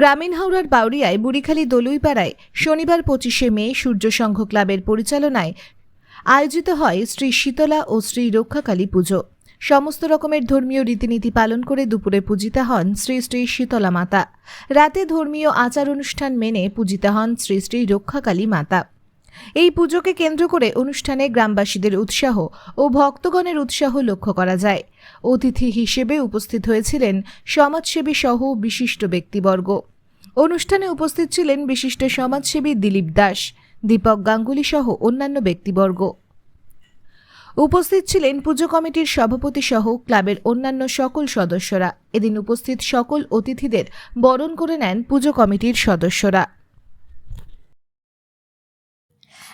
গ্রামীণ হাওড়ার বাউরিয়ায় বুড়িখালী দলুইপাড়ায় শনিবার পঁচিশে মে সূর্য সংঘ ক্লাবের পরিচালনায় আয়োজিত হয় শ্রী শীতলা ও শ্রী রক্ষাকালী পুজো। সমস্ত রকমের ধর্মীয় রীতিনীতি পালন করে দুপুরে পূজিতা হন শ্রী শ্রী শীতলা মাতা। রাতে ধর্মীয় আচার অনুষ্ঠান মেনে পূজিতা হন শ্রী শ্রী রক্ষাকালী মাতা। এই পুজোকে কেন্দ্র করে অনুষ্ঠানে গ্রামবাসীদের উৎসাহ ও ভক্তগণের উৎসাহ লক্ষ্য করা যায়। অতিথি হিসেবে উপস্থিত হয়েছিলেন সমাজসেবী সহ বিশিষ্ট ব্যক্তিবর্গ। অনুষ্ঠানে উপস্থিত ছিলেন বিশিষ্ট সমাজসেবী দিলীপ দাস, দীপক গাঙ্গুলি সহ অন্যান্য ব্যক্তিবর্গ। উপস্থিত ছিলেন পুজো কমিটির সভাপতি সহ ক্লাবের অন্যান্য সকল সদস্যরা। এদিন উপস্থিত সকল অতিথিদের বরণ করে নেন পুজো কমিটির সদস্যরা।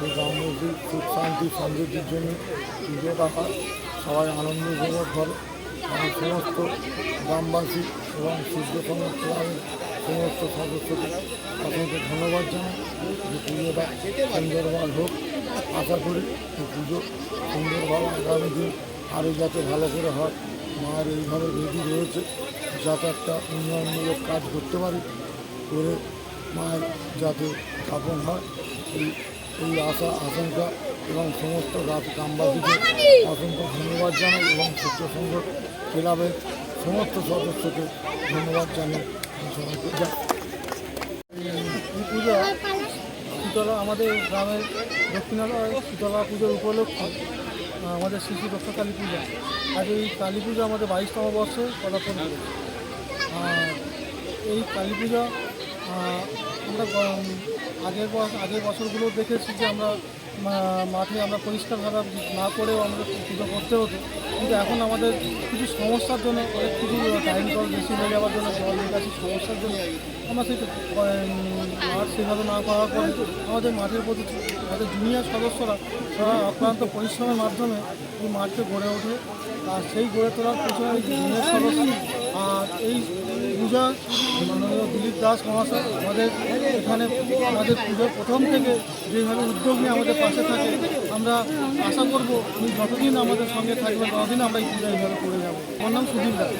গ্রামবাসী সুখ, শান্তি, সমৃদ্ধির জন্য পুজো হয় সবাই আনন্দ উপভোগ করে। আমি সমস্ত গ্রামবাসী এবং সূর্যকর্ম ক্লাবের সমস্ত সদস্যকে আপনাকে ধন্যবাদ জানাই যে পুজোটা সুন্দরভাবে হোক। আশা করি এই পুজো সুন্দরভাবে আগামী দিন আরও যাতে ভালো করে হয়, মায়ের এইভাবে রেডি রয়েছে, যাতে একটা উন্নয়নমূলক কাজ করতে পারি, করে মায়ের যাতে স্থাপন হয় এই এই আশা আশঙ্কা এবং সমস্ত রাত গ্রামবাসীকে অসংখ্য ধন্যবাদ জানাই এবং সূর্য সংঘ ক্লাবের সমস্ত সদস্যকে ধন্যবাদ জানাই সবাইকে পুজো শীতলা আমাদের গ্রামের দক্ষিণালয় শীতলা পুজোর উপলক্ষে আমাদের শিশু রক্ষা কালী পূজা। আজ এই কালী পুজো আমাদের বাইশতম বর্ষে পদার্পণ করেছে। এই কালী পূজা আমরা আগের আগের বছরগুলো দেখেছি যে আমরা মাঠে আমরা পরিষ্কারভাবে না করেও আমরা পুজো করতে হতো। কিন্তু এখন আমাদের কিছু সমস্যার জন্য, অনেক কিছু টাইম কল বেশি হয়ে যাওয়ার জন্য জল নিকাশি সমস্যার জন্য আমরা মাঠ সেভাবে না করার পরে আমাদের মাঠের প্রতি আমাদের জুনিয়র সদস্যরা তারা অক্লান্ত পরিশ্রমের মাধ্যমে এই মাঠকে গড়ে ওঠে। আর সেই গড়ে তোলার পেছনে এই জুনিয়র সদস্য আর এই পূজা মাননীয় দিলীপ দাস মহাশয় আমাদের এখানে আমাদের পুজোর প্রথম থেকে যেভাবে উদ্যোগ নিয়ে আমাদের পাশে থাকে আমরা আশা করব উনি যতদিন আমাদের সঙ্গে থাকবেন ততদিন আমরা এই পূজা এইভাবে করে যাব। আমার নাম Sudhir Das.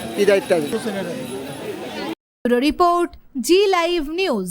Report Zee live news.